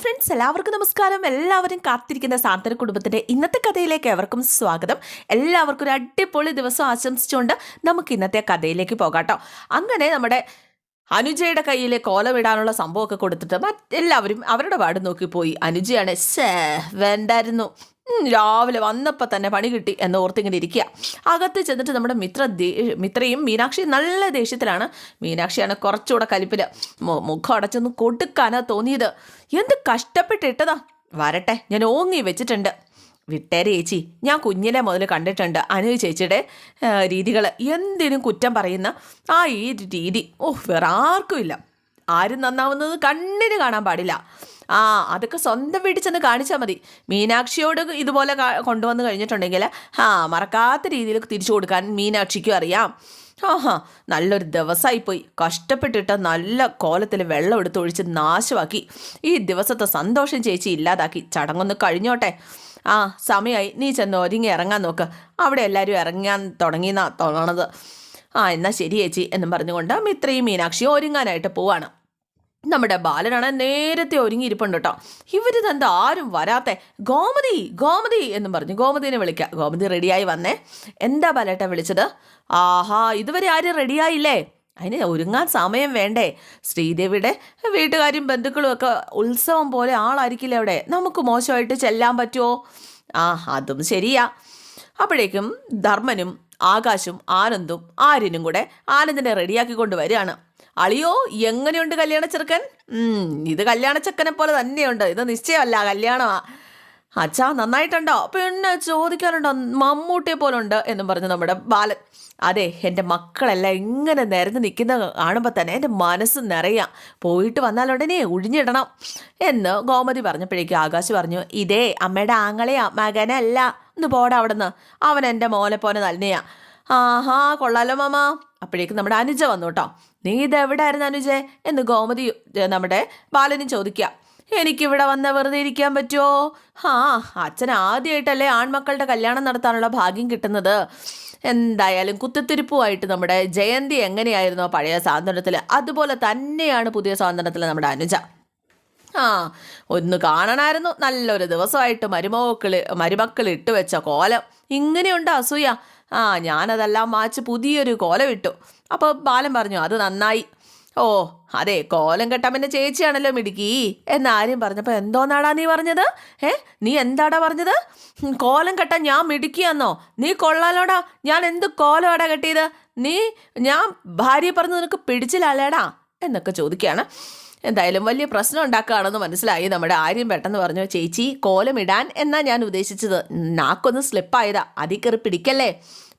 Friends എല്ലാവർക്കും നമസ്കാരം. എല്ലാവരും കാത്തിരിക്കുന്ന സാന്ത്വന കുടുംബത്തിന്റെ ഇന്നത്തെ കഥയിലേക്ക് എവർക്കും സ്വാഗതം. എല്ലാവർക്കും ഒരു അടിപൊളി ദിവസം ആശംസിച്ചുകൊണ്ട് നമുക്ക് ഇന്നത്തെ കഥയിലേക്ക് പോകാട്ടോ അങ്ങനെ നമ്മുടെ അനുജയുടെ കയ്യിൽ കോലമിടാനുള്ള സംഭവമൊക്കെ കൊടുത്തിട്ട് മറ്റെല്ലാവരും അവരുടെ പാട് നോക്കിപ്പോയി. അനുജയാണ് ശേ വേണ്ടായിരുന്നു. രാവിലെ വന്നപ്പോൾ തന്നെ പണി കിട്ടി എന്ന് ഓർത്തിങ്ങനെ ഇരിക്കുക അകത്ത് ചെന്നിട്ട് നമ്മുടെ മിത്ര മിത്രയും മീനാക്ഷി നല്ല ദേഷ്യത്തിലാണ്. മീനാക്ഷിയാണ് കുറച്ചുകൂടെ കലിപ്പിൽ മുഖം അടച്ചൊന്ന് കൊടുക്കാനാ തോന്നിയത്. എന്ത് കഷ്ടപ്പെട്ടിട്ടതാ? വരട്ടെ ഞാൻ ഓങ്ങി വെച്ചിട്ടുണ്ട്. വിട്ടേരെ ചേച്ചി ഞാൻ കുഞ്ഞിലെ മുതൽ കണ്ടിട്ടുണ്ട്. അനു ചേച്ചിയുടെ രീതികൾ എന്തിനും കുറ്റം പറയുന്ന ആ ഈ രീതി. ഓ വേറെ ആർക്കും ഇല്ല. ആരും നന്നാവുന്നത് കണ്ണിന് കാണാൻ പാടില്ല. ആ അതൊക്കെ സ്വന്തം വീട്ടിൽ ചെന്ന് കാണിച്ചാൽ മതി. മീനാക്ഷിയോട് ഇതുപോലെ കൊണ്ടുവന്ന് കഴിഞ്ഞിട്ടുണ്ടെങ്കിൽ ആ മറക്കാത്ത രീതിയിൽ തിരിച്ചു കൊടുക്കാൻ മീനാക്ഷിക്കും അറിയാം. ആഹാ നല്ലൊരു ദിവസമായി പോയി കഷ്ടപ്പെട്ടിട്ട് നല്ല കോലത്തിൽ വെള്ളം എടുത്ത് ഒഴിച്ച് നാശമാക്കി. ഈ ദിവസത്തെ സന്തോഷം ചേച്ചി ഇല്ലാതാക്കി. ചടങ്ങൊന്ന് കഴിഞ്ഞോട്ടെ. ആ സമയമായി നീ ചെന്ന് ഒരുങ്ങി ഇറങ്ങാൻ നോക്ക്. അവിടെ എല്ലാവരും ഇറങ്ങാൻ തുടങ്ങിയെന്നാ തോന്നണത്. ആ എന്നാൽ ശരി ചേച്ചി എന്നും പറഞ്ഞുകൊണ്ട് മിത്രയും മീനാക്ഷിയും ഒരുങ്ങാനായിട്ട് പോവാണ്. നമ്മുടെ ബാലനാണ് നേരത്തെ ഒരുങ്ങിയിരിപ്പുണ്ട് കേട്ടോ. ഇവരിതെന്താ ആരും വരാത്തെ ഗോമതി ഗോമതി എന്നും പറഞ്ഞു. ഗോമതിനെ വിളിക്കാം. ഗോമതി റെഡിയായി വന്നേ. എന്താ ബാലേട്ട വിളിച്ചത്? ആഹാ ഇതുവരെ ആരും റെഡിയായില്ലേ അതിന് ഒരുങ്ങാൻ സമയം വേണ്ടേ? ശ്രീദേവിയുടെ വീട്ടുകാരും ബന്ധുക്കളും ഒക്കെ ഉത്സവം പോലെ ആളായിരിക്കില്ല അവിടെ? നമുക്ക് മോശമായിട്ട് ചെല്ലാൻ പറ്റുമോ ആ അതും ശരിയാ. അപ്പോഴേക്കും ധർമ്മനും ആകാശും ആനന്ദും ആര്യനും കൂടെ ആനന്ദിനെ റെഡിയാക്കി കൊണ്ടുവരികയാണ് അളിയോ എങ്ങനെയുണ്ട് കല്യാണ ചെറുക്കൻ? ഇത് കല്യാണ ചെക്കനെ പോലെ തന്നെയുണ്ട്. ഇത് നിശ്ചയമല്ല കല്യാണമാ. അച്ഛാ നന്നായിട്ടുണ്ടോ? പിന്നെ ചോദിക്കാനുണ്ടോ? മമ്മൂട്ടിയെ പോലെ ഉണ്ട് എന്ന് പറഞ്ഞു നമ്മുടെ ബാലൻ. അതെ എന്റെ മക്കളെല്ലാം ഇങ്ങനെ നിരന്ന് നിൽക്കുന്ന കാണുമ്പോൾ തന്നെ എന്റെ മനസ്സ് നിറയാം. പോയിട്ട് വന്നാൽ ഉടനെ ഒഴിഞ്ഞിടണം എന്ന് ഗോമതി പറഞ്ഞപ്പോഴേക്കും ആകാശ് പറഞ്ഞു ഇതേ അമ്മയുടെ ആങ്ങളെയാ മകനല്ല. ഒന്ന് പോടാ അവിടുന്ന്. അവൻ എന്റെ മോനെ പോലെ തന്നെയാ. ആഹാ കൊള്ളാലോ മാമ. അപ്പോഴേക്ക് നമ്മുടെ അനുജ വന്നു കേട്ടോ. നീ ഇതെവിടായിരുന്നു അനുജെ? എന്ന് ഗോമതി നമ്മുടെ ബാലനും ചോദിക്കുക. എനിക്കിവിടെ വന്ന വെറുതെ ഇരിക്കാൻ പറ്റുമോ ആ അച്ഛൻ ആദ്യമായിട്ടല്ലേ ആൺമക്കളുടെ കല്യാണം നടത്താനുള്ള ഭാഗ്യം കിട്ടുന്നത്. എന്തായാലും കുത്തിത്തിരിപ്പുമായിട്ട് നമ്മുടെ ജയന്തി എങ്ങനെയായിരുന്നോ പഴയ സ്വാതന്ത്ര്യത്തിൽ അതുപോലെ തന്നെയാണ് പുതിയ സ്വാതന്ത്ര്യത്തിൽ നമ്മുടെ അനുജ. ആ ഒന്ന് കാണണമായിരുന്നു നല്ലൊരു ദിവസമായിട്ട് മരുമക്കൾ മരുമക്കൾ ഇട്ട് വെച്ച കോലം. ഇങ്ങനെയുണ്ട് അസൂയ. ആ ഞാനതെല്ലാം മാച്ച് പുതിയൊരു കോലം ഇട്ടു. അപ്പോൾ ബാലൻ പറഞ്ഞു അത് നന്നായി. ഓ അതെ കോലം പിന്നെ ചേച്ചിയാണല്ലോ മിടുക്കി. എന്നാരും പറഞ്ഞപ്പോൾ എന്തോന്നാടാ നീ പറഞ്ഞത്? ഏ നീ എന്താടാ പറഞ്ഞത്? കോലം കെട്ടാൻ ഞാൻ മിടുക്കിയാന്നോ? നീ കൊള്ളാലോടാ. ഞാൻ എന്ത് കോലമാടാ കെട്ടിയത്? നീ ഞാൻ ഭാര്യ പറഞ്ഞു നിനക്ക് പിടിച്ചില്ലല്ലേടാ? എന്നൊക്കെ ചോദിക്കുകയാണ്. എന്തായാലും വലിയ പ്രശ്നം ഉണ്ടാക്കുകയാണെന്ന് മനസ്സിലായി. നമ്മുടെ ആര്യം പെട്ടെന്ന് പറഞ്ഞു ചേച്ചി കോലമിടാൻ എന്നാ ഞാൻ ഉദ്ദേശിച്ചത്. നാക്കൊന്ന് സ്ലിപ്പായതാ. അതി കയറി പിടിക്കല്ലേ?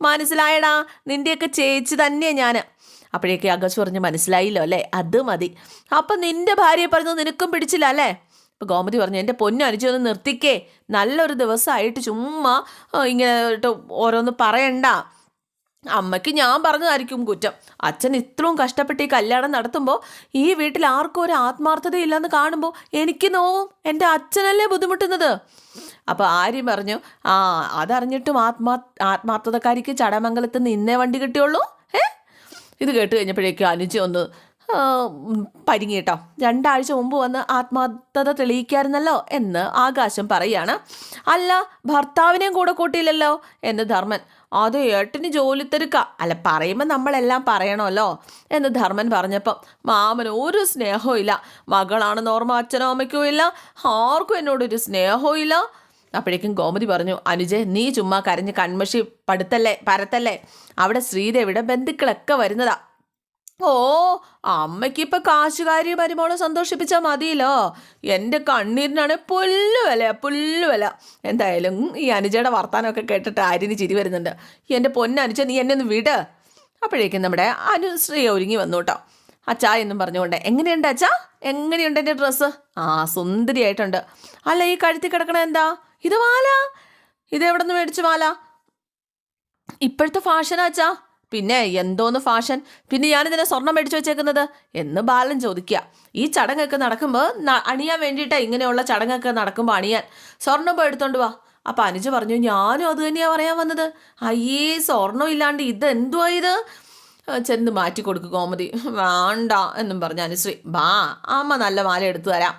മനസ്സിലായടാ. നിന്റെയൊക്കെ ചേച്ചി തന്നെയാ ഞാൻ അപ്പോഴേക്കും അഗസ് പറഞ്ഞു മനസ്സിലായില്ലോ അല്ലേ? അത് മതി. അപ്പം നിന്റെ ഭാര്യയെ പറഞ്ഞു നിനക്കും പിടിച്ചില്ല അല്ലേ? ഇപ്പം ഗോമതി പറഞ്ഞു എന്റെ പൊന്നു ഒന്ന് നിർത്തിക്കേ. നല്ലൊരു ദിവസമായിട്ട് ചുമ്മാ ഇങ്ങനെ ഓരോന്ന് പറയണ്ട. അമ്മയ്ക്ക് ഞാൻ പറഞ്ഞതായിരിക്കും കുറ്റം. അച്ഛൻ ഇത്രയും കഷ്ടപ്പെട്ട് ഈ കല്യാണം നടത്തുമ്പോൾ ഈ വീട്ടിൽ ആർക്കും ഒരു ആത്മാർത്ഥതയില്ലെന്ന് കാണുമ്പോൾ എനിക്ക് നോവും എന്റെ അച്ഛനല്ലേ ബുദ്ധിമുട്ടുന്നത്? അപ്പോൾ ആര്യം പറഞ്ഞു ആ അതറിഞ്ഞിട്ടും ആത്മാ ആത്മാർത്ഥതക്കാരിക്ക് ചടമംഗലത്ത് നിന്ന് ഇന്നേ വണ്ടി കിട്ടിയുള്ളൂ? ഏ? ഇത് കേട്ട് കഴിഞ്ഞപ്പോഴേക്കും അനുജ ഒന്ന് പരിങ്ങി കേട്ടോ രണ്ടാഴ്ച മുമ്പ് വന്ന് ആത്മാർത്ഥത തെളിയിക്കായിരുന്നല്ലോ എന്ന് ആകാശം പറയാണ്. അല്ല ഭർത്താവിനെയും കൂടെ കൂട്ടിയില്ലല്ലോ? എന്ന് ധർമ്മൻ അത് ഏട്ടന് ജോലി തിരുക്ക അല്ല പറയുമ്പോൾ നമ്മളെല്ലാം പറയണമല്ലോ എന്ന് ധർമ്മൻ പറഞ്ഞപ്പം മാമന് ഒരു സ്നേഹവും ഇല്ല മകളാണെന്ന് ഓർമ്മ അച്ഛനോ അമ്മയ്ക്കോ ഇല്ല. ആർക്കും എന്നോടൊരു സ്നേഹവും ഇല്ല. അപ്പോഴേക്കും ഗോമതി പറഞ്ഞു അനുജെ നീ ചുമ്മാ കരഞ്ഞ് കൺമഷി പടുത്തല്ലേ പരത്തല്ലേ? അവിടെ ശ്രീദേവിയുടെ ബന്ധുക്കളൊക്കെ വരുന്നതാ. ഓ അമ്മയ്ക്ക് ഇപ്പൊ കാശുകാരി മരുമോളെ സന്തോഷിപ്പിച്ചാൽ മതിയല്ലോ. എന്റെ കണ്ണീരിനാണ് പുല്ല് വില പുല്ല് വില. എന്തായാലും ഈ അനുജയുടെ വർത്താനമൊക്കെ കേട്ടിട്ട് ആര്യന് ചിരി വരുന്നുണ്ട്. എന്റെ പൊന്നനുജ നീ എന്നെ ഒന്ന് വിട്. അപ്പോഴേക്കും നമ്മുടെ അനുശ്രീ ഒരുങ്ങി വന്നു കേട്ടോ അച്ചാ എന്നും പറഞ്ഞുകൊണ്ട് എങ്ങനെയുണ്ട് അച്ചാ എങ്ങനെയുണ്ട് എന്റെ ഡ്രസ്സ്? ആ സുന്ദരിയായിട്ടുണ്ട്. അല്ല ഈ കഴുത്തി കിടക്കണ എന്താ? ഇത് മാല ഇത് എവിടെ നിന്ന് മേടിച്ചു മാല ഇപ്പോഴത്തെ ഫാഷൻ അച്ഛാ. പിന്നെ എന്തോന്ന് ഫാഷൻ പിന്നെ ഞാനിതിനെ സ്വർണം മേടിച്ചു വെച്ചേക്കുന്നത്? എന്ന് ബാലൻ ചോദിക്കുക. ഈ ചടങ്ങൊക്കെ നടക്കുമ്പോൾ അണിയാൻ വേണ്ടിയിട്ടാണ് ഇങ്ങനെയുള്ള ചടങ്ങൊക്കെ നടക്കുമ്പോൾ അണിയാൻ. സ്വർണം പോയി എടുത്തോണ്ട് വാ. അപ്പം അനുജ പറഞ്ഞു ഞാനും അത് തന്നെയാണ് പറയാൻ വന്നത്. അയ്യേ സ്വർണം ഇല്ലാണ്ട് ഇത്? എന്തുവാ ഇത് ചെന്ന് മാറ്റി കൊടുക്കുക കോമതി വേണ്ട എന്നും പറഞ്ഞു അനുശ്രീ. ബാ അമ്മ നല്ല മാല എടുത്തു തരാം.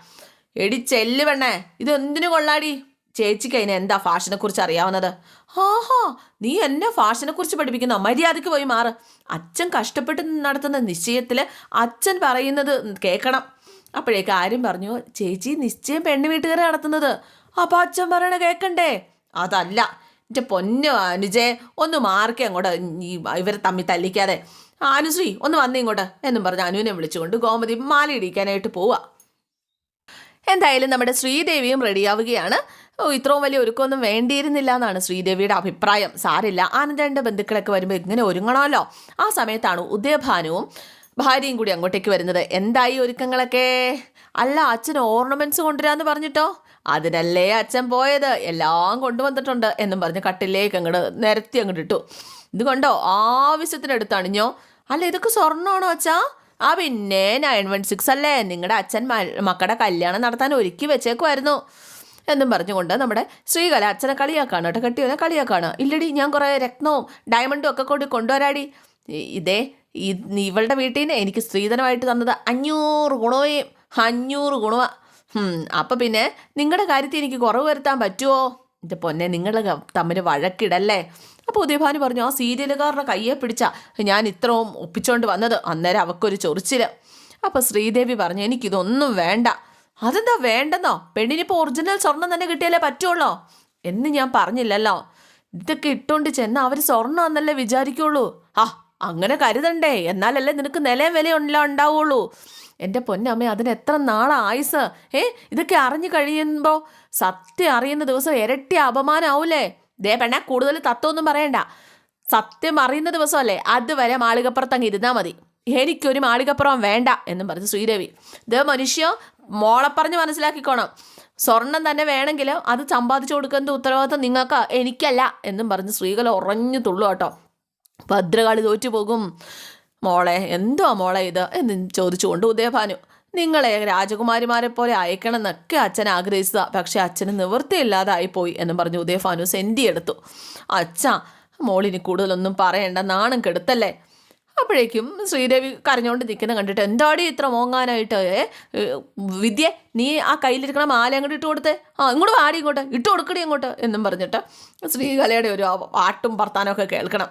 എടി ചെല്ലുവെണ്ണേ ഇതെന്തിനു കൊള്ളാടി? ചേച്ചിക്ക് അതിന് എന്താ ഫാഷനെ കുറിച്ച് അറിയാവുന്നത്? ആഹാ നീ എന്നെ ഫാഷനെ കുറിച്ച് പഠിപ്പിക്കുന്ന. മര്യാദയ്ക്ക് പോയി മാറ്. അച്ഛൻ കഷ്ടപ്പെട്ട് നടത്തുന്ന നിശ്ചയത്തിൽ അച്ഛൻ പറയുന്നത് കേൾക്കണം അപ്പോഴേക്ക് ആരും പറഞ്ഞു ചേച്ചി നിശ്ചയം പെണ്ണ് വീട്ടുകാരെ നടത്തുന്നത്. അപ്പോൾ അച്ഛൻ പറയണ കേൾക്കണ്ടേ അതല്ല. എന്റെ പൊന്നു അനുജയെ ഒന്ന് മാർക്കെ അങ്ങോട്ട്. ഈ ഇവരെ തമ്മിൽ തല്ലിക്കാതെ. അനുശ്രീ ഒന്ന് വന്നേ ഇങ്ങോട്ട്. എന്നും പറഞ്ഞ് അനുവിനെ വിളിച്ചുകൊണ്ട് ഗോമതി മാലയിടിക്കാനായിട്ട് പോവാ. എന്തായാലും നമ്മുടെ ശ്രീദേവിയും റെഡിയാവുകയാണ്. ഓ ഇത്രയും വലിയ ഒരുക്കമൊന്നും വേണ്ടിയിരുന്നില്ല എന്നാണ് ശ്രീദേവിയുടെ അഭിപ്രായം. സാരില്ല രണ്ട് ബന്ധുക്കളൊക്കെ വരുമ്പോൾ ഇങ്ങനെ ഒരുങ്ങണമല്ലോ. ആ സമയത്താണ് ഉദയഭാനുവും ഭാര്യയും കൂടി അങ്ങോട്ടേക്ക് വരുന്നത്. എന്തായി ഒരുക്കങ്ങളൊക്കെ? അല്ല അച്ഛൻ ഓർണമെന്റ്സ് കൊണ്ടുവരാമെന്ന് പറഞ്ഞിട്ടോ? അതിനല്ലേ അച്ഛൻ പോയത്? എല്ലാം കൊണ്ടുവന്നിട്ടുണ്ട് എന്നും പറഞ്ഞ് കട്ടിലേക്ക് അങ്ങോട്ട് നിരത്തി അങ്ങോട്ട് ഇട്ടു. ഇത് കണ്ടോ? ആവശ്യത്തിനടുത്തണിഞ്ഞോ? അല്ല ഇതൊക്കെ സ്വർണമാണോ അച്ഛാ? ആ പിന്നെ നയൻ വൺ സിക്സ് അല്ലേ? നിങ്ങളുടെ അച്ഛൻ മക്കളുടെ കല്യാണം നടത്താൻ ഒരുക്കി വെച്ചേക്കുമായിരുന്നു എന്നും പറഞ്ഞുകൊണ്ട് നമ്മുടെ ശ്രീകല അച്ഛനെ കളിയാക്കാണ് കേട്ടോ. കെട്ടിയവനെ കളിയാക്കാണ്. ഇല്ലടി ഞാൻ കുറേ രത്നവും ഡയമണ്ടും ഒക്കെ കൊണ്ട് കൊണ്ടുവരാടി. ഇതേ ഇവളുടെ വീട്ടിൽ നിന്ന് എനിക്ക് സ്ത്രീധനമായിട്ട് തന്നത് അഞ്ഞൂറ് ഗുണവേയും അഞ്ഞൂറ് ഗുണവ അപ്പം പിന്നെ നിങ്ങളുടെ കാര്യത്തിൽ എനിക്ക് കുറവ് വരുത്താൻ പറ്റുമോ എന്റെ പൊന്നെ നിങ്ങൾ തമ്മിൽ വഴക്കിടല്ലേ? അപ്പോൾ ഉദയഭാനു പറഞ്ഞു ആ സീരിയലുകാരുടെ കയ്യെ പിടിച്ച ഞാൻ ഇത്രയും ഒപ്പിച്ചോണ്ട് വന്നത്. അന്നേരം അവക്കൊരു ചൊറിച്ചിൽ അപ്പോൾ ശ്രീദേവി പറഞ്ഞു എനിക്കിതൊന്നും വേണ്ട. അതെന്താ വേണ്ടെന്നോ? പെണ്ണിനിപ്പോൾ ഒറിജിനൽ സ്വർണം തന്നെ കിട്ടിയാലേ പറ്റുള്ളോ? എന്ന് ഞാൻ പറഞ്ഞില്ലല്ലോ. ഇതൊക്കെ ഇട്ടുകൊണ്ട് ചെന്ന് അവർ സ്വർണം എന്നല്ലേ വിചാരിക്കുള്ളൂ? ആ അങ്ങനെ കരുതണ്ടേ. എന്നാലല്ലേ നിനക്ക് നിലയും വിലയുണ്ടല്ലോ ഉണ്ടാവുള്ളൂ. എന്റെ പൊന്നമ്മ അതിന് എത്ര നാളായുസ് ഏ ഇതൊക്കെ അറിഞ്ഞു കഴിയുമ്പോൾ സത്യം അറിയുന്ന ദിവസം ഇരട്ടി അപമാനമാവൂലേ ദേ പെണ്ണ കൂടുതൽ തത്വമൊന്നും പറയണ്ട. സത്യം അറിയുന്ന ദിവസമല്ലേ? അതുവരെ മാളികപ്പുറത്ത് അങ്ങ് ഇരുന്നാൽ മതി. എനിക്കൊരു മാളികപ്പുറം വേണ്ട എന്നും പറഞ്ഞു ശ്രീദേവി. ഇത് മനുഷ്യ മോളെ പറഞ്ഞ് മനസ്സിലാക്കിക്കോണം. സ്വർണം തന്നെ വേണമെങ്കിൽ അത് സമ്പാദിച്ചു കൊടുക്കുന്നത് ഉത്തരവാദിത്വം നിങ്ങൾക്ക് എനിക്കല്ല എന്നും പറഞ്ഞ് സ്ത്രീകൾ ഉറഞ്ഞു തുള്ളു കേട്ടോ. ഭദ്രകാളി തോറ്റുപോകും. മോളെ എന്തോ മോളെ ഇത് എന്ന് ചോദിച്ചുകൊണ്ട് ഉദയഭാനു നിങ്ങളെ രാജകുമാരിമാരെ പോലെ അയക്കണം എന്നൊക്കെ അച്ഛൻ ആഗ്രഹിച്ചതാ പക്ഷെ അച്ഛന് നിവൃത്തിയില്ലാതായിപ്പോയി എന്ന് പറഞ്ഞ് ഉദയഭാനു സെന്റി എടുത്തു. അച്ഛാ മോളിനി കൂടുതലൊന്നും പറയണ്ട നാണം കെടുത്തല്ലേ? അപ്പോഴേക്കും ശ്രീദേവി കരഞ്ഞുകൊണ്ട് നിൽക്കുന്ന കണ്ടിട്ട് എന്താടി ഇത്ര മോങ്ങാനായിട്ട് വിദ്യ നീ ആ കയ്യിലിരിക്കണ മാല അങ്ങോട്ട് ഇട്ട് കൊടുത്തേ? ആ ഇങ്ങോട്ട് വാടി ഇങ്ങോട്ട് ഇട്ട് കൊടുക്കടി അങ്ങോട്ട് എന്നും പറഞ്ഞിട്ട് ശ്രീകലയുടെ ഒരു പാട്ടും വർത്താനമൊക്കെ കേൾക്കണം.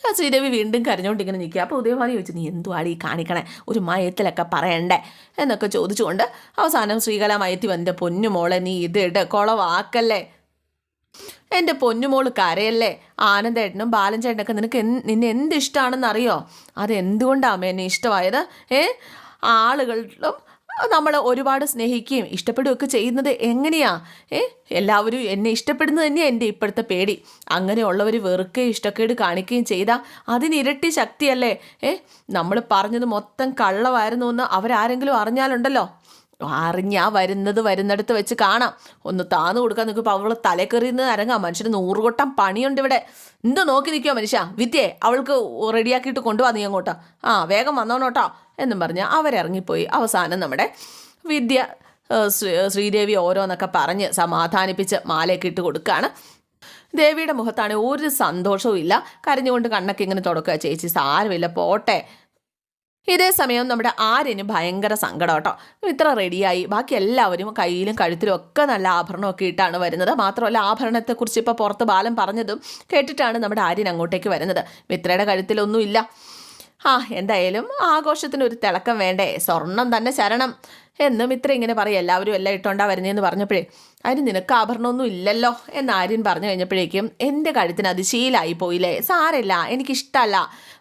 ആ ശ്രീദേവി വീണ്ടും കരഞ്ഞോണ്ടിങ്ങനെ നിൽക്കുക. അപ്പോൾ ഉദയഭാനി ചോദിച്ചു നീ എന്തുവാടി കാണിക്കണേ? ഒരു മയത്തിലൊക്കെ പറയണ്ടേ? എന്നൊക്കെ ചോദിച്ചുകൊണ്ട് അവസാനം ശ്രീകല മയത്തി വന്നിട്ട് പൊന്നുമോളെ നീ ഇത് ഇട് കുളവാക്കല്ലേ? എന്റെ പൊന്നുമോൾ കരയല്ലേ? ആനന്ദേട്ടനും ബാലൻചേട്ടനൊക്കെ നിനക്ക് എന്ത് നിന്നെ എന്ത് ഇഷ്ടമാണെന്ന് അറിയോ അത് എന്തുകൊണ്ടാണ് അമ്മ എന്നെ ഇഷ്ടമായത്? ഏ? ആളുകളിലും നമ്മൾ ഒരുപാട് സ്നേഹിക്കുകയും ഇഷ്ടപ്പെടുകയൊക്കെ ചെയ്യുന്നത് എങ്ങനെയാ? ഏ? എല്ലാവരും എന്നെ ഇഷ്ടപ്പെടുന്നത് തന്നെയാണ് എന്റെ ഇപ്പോഴത്തെ പേടി. അങ്ങനെയുള്ളവർ വെറുക്കുകയും ഇഷ്ടക്കേട് കാണിക്കുകയും ചെയ്താൽ അതിനിരട്ടി ശക്തിയല്ലേ? ഏ? നമ്മൾ പറഞ്ഞത് മൊത്തം കള്ളമായിരുന്നു എന്ന് അവരാരെങ്കിലും അറിഞ്ഞാലുണ്ടല്ലോ. അറിഞ്ഞാ വരുന്നത് വരുന്നിടത്ത് വെച്ച് കാണാം. ഒന്ന് താന്ന് കൊടുക്കാൻ നിൽക്കുമ്പോൾ അവൾ തലക്കെറിയുന്നത് അരങ്ങാം മനുഷ്യന് നൂറുകൊട്ടം പണിയുണ്ട് ഇവിടെ. എന്തോ നോക്കി നിൽക്കുമോ മനുഷ്യ? വിദ്യേ അവൾക്ക് റെഡിയാക്കിയിട്ട് കൊണ്ടുവാ നീ അങ്ങോട്ട്. ആ വേഗം വന്നോണോട്ടോ എന്നും പറഞ്ഞ് അവരിറങ്ങിപ്പോയി അവസാനം നമ്മുടെ വിദ്യ ശ്രീദേവി ഓരോന്നൊക്കെ പറഞ്ഞ് സമാധാനിപ്പിച്ച് മാലയൊക്കെ ഇട്ട് കൊടുക്കുകയാണ് ദേവിയുടെ മുഖത്താണ് ഒരു സന്തോഷവും ഇല്ല. കരഞ്ഞുകൊണ്ട് കണ്ണൊക്കെ ഇങ്ങനെ തുടക്കുക ചേച്ചി സാരമില്ല പോട്ടെ. ഇതേ സമയം നമ്മുടെ ആര്യന് ഭയങ്കര സങ്കടം കേട്ടോ. ഇത്ര റെഡിയായി ബാക്കി എല്ലാവരും കയ്യിലും കഴുത്തിലും ഒക്കെ നല്ല ആഭരണമൊക്കെ ഇട്ടാണ് വരുന്നത്. മാത്രമല്ല ആഭരണത്തെക്കുറിച്ച് ഇപ്പോൾ പുറത്ത് ബാലൻ പറഞ്ഞതും കേട്ടിട്ടാണ് നമ്മുടെ ആര്യൻ അങ്ങോട്ടേക്ക് വരുന്നത്. മിത്രയുടെ കഴുത്തിലൊന്നുമില്ല ആ എന്തായാലും ആഘോഷത്തിന് ഒരു തിളക്കം വേണ്ടേ? സ്വർണം തന്നെ ശരണം. എന്ന് മിത്ര ഇങ്ങനെ പറയും. എല്ലാവരും എല്ലാം ഇട്ടോണ്ടാ വരുന്നതെന്ന് പറഞ്ഞപ്പോഴേ അതിന് നിനക്ക് ആഭരണമൊന്നും ഇല്ലല്ലോ? എന്ന് ആര്യൻ പറഞ്ഞു കഴിഞ്ഞപ്പോഴേക്കും എന്റെ കഴുത്തിന് അത് ശീലായി പോയില്ലേ? സാരല്ല എനിക്കിഷ്ടമല്ല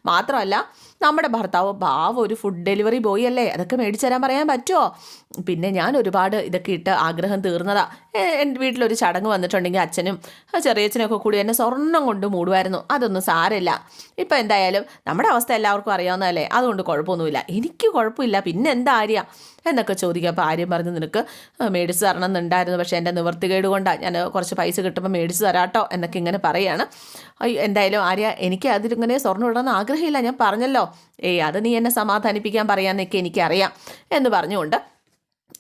മാത്രമല്ല നമ്മുടെ ഭർത്താവ് ഭാവ് ഒരു ഫുഡ് ഡെലിവറി ബോയ് അല്ലേ? അതൊക്കെ മേടിച്ചു തരാൻ പറയാൻ പറ്റുമോ പിന്നെ ഞാൻ ഒരുപാട് ഇതൊക്കെ ഇട്ട് ആഗ്രഹം തീർന്നതാ. എന്റെ വീട്ടിലൊരു ചടങ്ങ് വന്നിട്ടുണ്ടെങ്കിൽ അച്ഛനും ചെറിയച്ഛനൊക്കെ കൂടി എന്നെ സ്വർണം കൊണ്ട് മൂടുമായിരുന്നു. അതൊന്നും സാരമില്ല. ഇപ്പം എന്തായാലും നമ്മുടെ അവസ്ഥ എല്ലാവർക്കും അറിയാവുന്നതല്ലേ? അതുകൊണ്ട് കുഴപ്പമൊന്നുമില്ല. എനിക്ക് കുഴപ്പമില്ല. പിന്നെ എന്താ ആര്യ? എന്നൊക്കെ ചോദിക്കുക. അപ്പോൾ പറഞ്ഞു നിനക്ക് മേടിച്ച് തരണം എന്നുണ്ടായിരുന്നു പക്ഷേ എന്റെ നിവർത്തികേട് കൊണ്ടാണ് ഞാൻ കുറച്ച് പൈസ കിട്ടുമ്പോൾ മേടിച്ച് തരാട്ടോ എന്നൊക്കെ ഇങ്ങനെ പറയാണ്. എന്തായാലും ആര്യ എനിക്ക് അതിലിങ്ങനെ സ്വർണം ഇടണമെന്ന് ആഗ്രഹമില്ല. ഞാൻ പറഞ്ഞല്ലോ ഏയ് അത് നീ എന്നെ സമാധാനിപ്പിക്കാൻ പറയാമെന്നൊക്കെ എനിക്കറിയാം എന്ന് പറഞ്ഞുകൊണ്ട്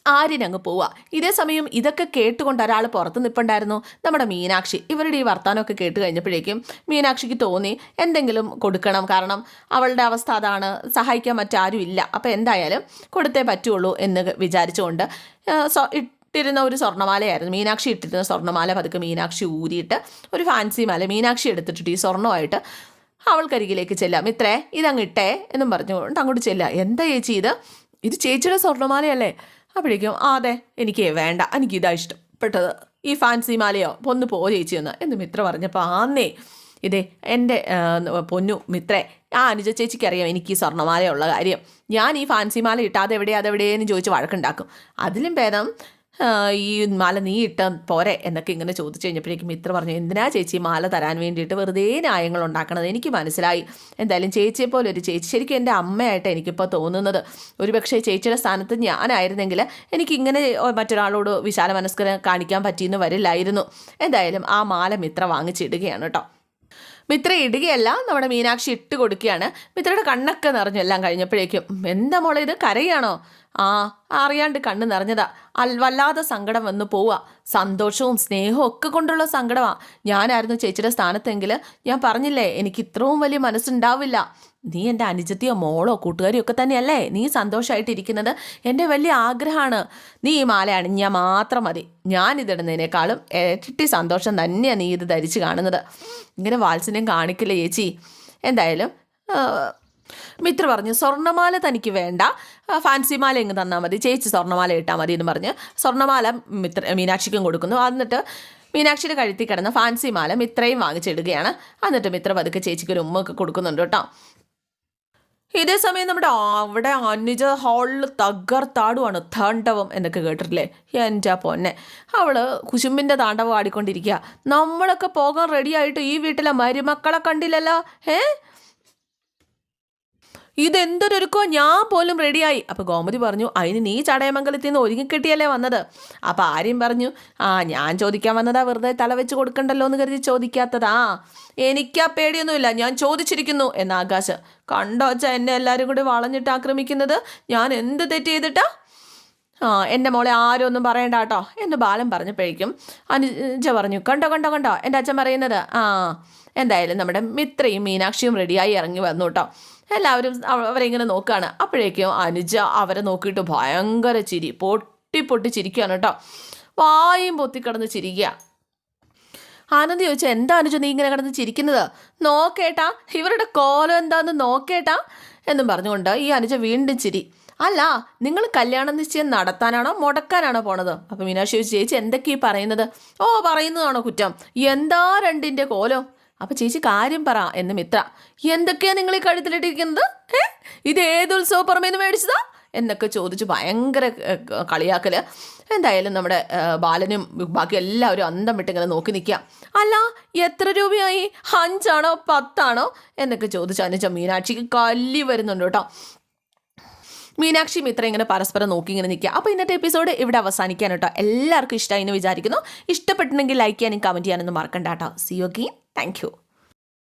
ആര്യനങ്ങ് പോവുക ഇതേ സമയം ഇതൊക്കെ കേട്ടുകൊണ്ട് ഒരാൾ പുറത്ത് നിൽപ്പുണ്ടായിരുന്നു നമ്മുടെ മീനാക്ഷി ഇവരുടെ ഈ വർത്തമാനമൊക്കെ കേട്ട് കഴിഞ്ഞപ്പോഴേക്കും മീനാക്ഷിക്ക് തോന്നി എന്തെങ്കിലും കൊടുക്കണം. കാരണം അവളുടെ അവസ്ഥ അതാണ്. സഹായിക്കാൻ മറ്റാരും ഇല്ല. അപ്പോൾ എന്തായാലും കൊടുത്തേ പറ്റുള്ളൂ എന്ന് വിചാരിച്ചുകൊണ്ട് ഇട്ടിരുന്ന ഒരു സ്വർണമാലയായിരുന്നു. മീനാക്ഷി ഇട്ടിരുന്ന സ്വർണമാല പതുക്കെ മീനാക്ഷി ഊരിയിട്ട് ഒരു ഫാൻസി മാല മീനാക്ഷി എടുത്തിട്ടിട്ട് ഈ സ്വർണമായിട്ട് അവൾക്കരികിലേക്ക് ചെല്ലാം. ഇത്രേ ഇതങ്ങ് ഇട്ടേ എന്നും പറഞ്ഞുകൊണ്ട് അങ്ങോട്ട് ചെല്ലാം. എന്താ ചേച്ചി ഇത്? ഇത് ചേച്ചിയുടെ സ്വർണമാലയല്ലേ? അപ്പോഴേക്കും ആ അതെ എനിക്ക് വേണ്ട എനിക്ക് ഇതാ ഇഷ്ടപ്പെട്ടത്. ഈ ഫാൻസി മാലയോ പൊന്ന് പോ ചേച്ചി എന്ന്. മിത്ര പറഞ്ഞപ്പോൾ ആന്നേ ഇതേ എന്റെ പൊന്നു മിത്രേ ആ അനുജ ചേച്ചിക്ക് അറിയാം എനിക്ക് ഈ സ്വർണമാലയുള്ള കാര്യം. ഞാൻ ഈ ഫാൻസി മാല ഇട്ടാതെ എവിടെ അതെവിടെയെന്ന് ചോദിച്ച് വഴക്കുണ്ടാക്കും. അതിലും ഭേദം ഈ മാല നീ ഇട്ട പോരെ എന്നൊക്കെ ഇങ്ങനെ ചോദിച്ചു കഴിഞ്ഞപ്പോഴേക്കും മിത്ര പറഞ്ഞു എന്തിനാ ചേച്ചി മാല തരാൻ വേണ്ടിയിട്ട് വെറുതെ ന്യായങ്ങൾ ഉണ്ടാക്കണത്? എനിക്ക് മനസ്സിലായി. എന്തായാലും ചേച്ചിയെ പോലെ ഒരു ചേച്ചി ശരിക്കും എന്റെ അമ്മയായിട്ട് എനിക്കിപ്പോൾ തോന്നുന്നത്. ഒരുപക്ഷെ ചേച്ചിയുടെ സ്ഥാനത്ത് ഞാനായിരുന്നെങ്കിൽ എനിക്കിങ്ങനെ മറ്റൊരാളോട് വിശാല മനസ്കര കാണിക്കാൻ പറ്റിയെന്ന് വരില്ലായിരുന്നു. എന്തായാലും ആ മാല മിത്ര വാങ്ങിച്ചിടുകയാണ് കേട്ടോ. മിത്ര ഇടുകയല്ല നമ്മുടെ മീനാക്ഷി ഇട്ട് കൊടുക്കുകയാണ്. മിത്രയുടെ കണ്ണൊക്കെ നിറഞ്ഞു എല്ലാം കഴിഞ്ഞപ്പോഴേക്കും എന്താ മോളെ ഇത്? കരയാണോ? ആ അറിയാണ്ട് കണ്ണ് നിറഞ്ഞതാ. അൽ വല്ലാതെ സങ്കടം വന്നു പോവുക സന്തോഷവും സ്നേഹവും ഒക്കെ കൊണ്ടുള്ള സങ്കടമാ. ഞാനായിരുന്നു ചേച്ചിയുടെ സ്ഥാനത്തെങ്കിൽ ഞാൻ പറഞ്ഞില്ലേ എനിക്ക് ഇത്രയും വലിയ മനസ്സുണ്ടാവില്ല. നീ എന്റെ അനുജത്തിയോ മോളോ കൂട്ടുകാരിയോ ഒക്കെ തന്നെയല്ലേ? നീ സന്തോഷമായിട്ടിരിക്കുന്നത് എന്റെ വലിയ ആഗ്രഹമാണ്. നീ ഈ മാല അണിഞ്ഞാൽ മാത്രം മതി. ഞാനിതിടുന്നതിനേക്കാളും ഇരട്ടി സന്തോഷം തന്നെയാണ് നീ ഇത് ധരിച്ച് കാണുന്നത്. ഇങ്ങനെ വാത്സല്യം കാണിക്കില്ല ചേച്ചി? എന്തായാലും മിത്ര പറഞ്ഞു സ്വർണമാല തനിക്ക് വേണ്ട. ആ, ഫാൻസി മാല ഇങ്ങ് തന്നാൽ മതി. ചേച്ചി സ്വർണമാല ഇട്ടാൽ മതി എന്ന് പറഞ്ഞ്. സ്വർണമാല മിത്ര മീനാക്ഷിക്കും കൊടുക്കുന്നു. എന്നിട്ട് മീനാക്ഷിയുടെ കഴുത്തിൽ കിടന്ന ഫാൻസി മാല മിത്രയും വാങ്ങിച്ചിടുകയാണ്. എന്നിട്ട് മിത്ര പതുക്കെ ചേച്ചിക്ക് ഒരു ഉമ്മൊക്കെ കൊടുക്കുന്നുണ്ട് കേട്ടോ. ഇതേ സമയം നമ്മുടെ അവിടെ അനുജ ഹാളിൽ തകർത്താടുവാണ് താണ്ഡവം എന്നൊക്കെ കേട്ടിട്ടില്ലേ? എന്റെ പൊന്നെ. അവൾ കുശുമ്പിന്റെ താണ്ഡവം ആടിക്കൊണ്ടിരിക്കുക. നമ്മളൊക്കെ പോകാൻ റെഡിയായിട്ട് ഈ വീട്ടിലെ മരുമക്കളെ കണ്ടില്ലല്ലോ? ഏ? ഇതെന്തൊരൊരുക്കോ ഞാൻ പോലും റെഡിയായി അപ്പോൾ ഗോമതി പറഞ്ഞു അതിന് നീ ചടയമംഗലത്തിൽ നിന്ന് ഒരുങ്ങിക്കിട്ടിയല്ലേ വന്നത്? അപ്പോൾ ആര്യം പറഞ്ഞു ആ ഞാൻ ചോദിക്കാൻ വന്നതാ വെറുതെ തല വെച്ച് കൊടുക്കണ്ടല്ലോ എന്ന് കരുതി ചോദിക്കാത്തതാ. എനിക്കാ പേടിയൊന്നുമില്ല ഞാൻ ചോദിച്ചിരിക്കുന്നു. എന്ന ആകാശ് കണ്ടോച്ച എന്നെ എല്ലാവരും കൂടി വളഞ്ഞിട്ട് ആക്രമിക്കുന്നത്? ഞാൻ എന്ത് തെറ്റ് ചെയ്തിട്ടാ? ആ എന്റെ മോളെ ആരും ഒന്നും പറയണ്ട കേട്ടോ. എന്ന് ബാലൻ പറഞ്ഞപ്പോഴേക്കും അനുജ പറഞ്ഞു കണ്ടോ കണ്ടോ കണ്ടോ എന്റെ അച്ഛൻ പറയുന്നത്? ആ എന്തായാലും നമ്മുടെ മിത്രയും മീനാക്ഷിയും റെഡിയായി ഇറങ്ങി വന്നു കേട്ടോ. എല്ലാവരും അവരെങ്ങനെ നോക്കുകയാണ് അപ്പോഴേക്കും അനുജ അവരെ നോക്കിയിട്ട് ഭയങ്കര ചിരി പൊട്ടി പൊട്ടി ചിരിക്കുകയാണ് കേട്ടോ. വായും പൊത്തിക്കിടന്ന് ചിരിക്കുക. ആനന്ദ് ചോദിച്ചു എന്താ അനുജ നീ ഇങ്ങനെ കിടന്ന് ചിരിക്കുന്നത്? നോക്കേട്ടാ ഇവരുടെ കോലം എന്താന്ന് നോക്കേട്ടാ? എന്നും പറഞ്ഞുകൊണ്ട് ഈ അനുജ വീണ്ടും ചിരി. അല്ല നിങ്ങൾ കല്യാണം നിശ്ചയം നടത്താനാണോ മുടക്കാനാണോ പോണത്? അപ്പം മീനാക്ഷി ചോദിച്ചു ചേച്ചി എന്തൊക്കെയാണ് പറയുന്നത്? ഓ പറയുന്നതാണോ കുറ്റം? എന്താ രണ്ടിന്റെ കോലം? അപ്പം ചേച്ചി കാര്യം പറ എന്ന് മിത്ര. എന്തൊക്കെയാ നിങ്ങൾ ഈ കഴുത്തിലിട്ടിരിക്കുന്നത്? ഏ ഇത് ഏത് ഉത്സവ പുറമേന്ന് മേടിച്ചതാ? എന്നൊക്കെ ചോദിച്ച് ഭയങ്കര കളിയാക്കൽ. എന്തായാലും നമ്മുടെ ബാലനും ബാക്കി എല്ലാവരും അന്തം വിട്ട് ഇങ്ങനെ നോക്കി നിൽക്കുക അല്ല എത്ര രൂപയായി? അഞ്ചാണോ പത്താണോ? എന്നൊക്കെ ചോദിച്ച് അനുജ മീനാക്ഷിക്ക് കല്ലി വരുന്നുണ്ട് കേട്ടോ. മീനാക്ഷി മിത്ര ഇങ്ങനെ പരസ്പരം നോക്കി ഇങ്ങനെ നിൽക്കുക. അപ്പോൾ ഇന്നത്തെ എപ്പിസോഡ് ഇവിടെ അവസാനിക്കാൻ കേട്ടോ. എല്ലാവർക്കും ഇഷ്ടമായി എന്ന് വിചാരിക്കുന്നു. ഇഷ്ടപ്പെട്ടിട്ടുണ്ടെങ്കിൽ ലൈക്ക് ചെയ്യാനും കമന്റ് ചെയ്യാനൊന്നും മറക്കണ്ട കേട്ടോ. C you thank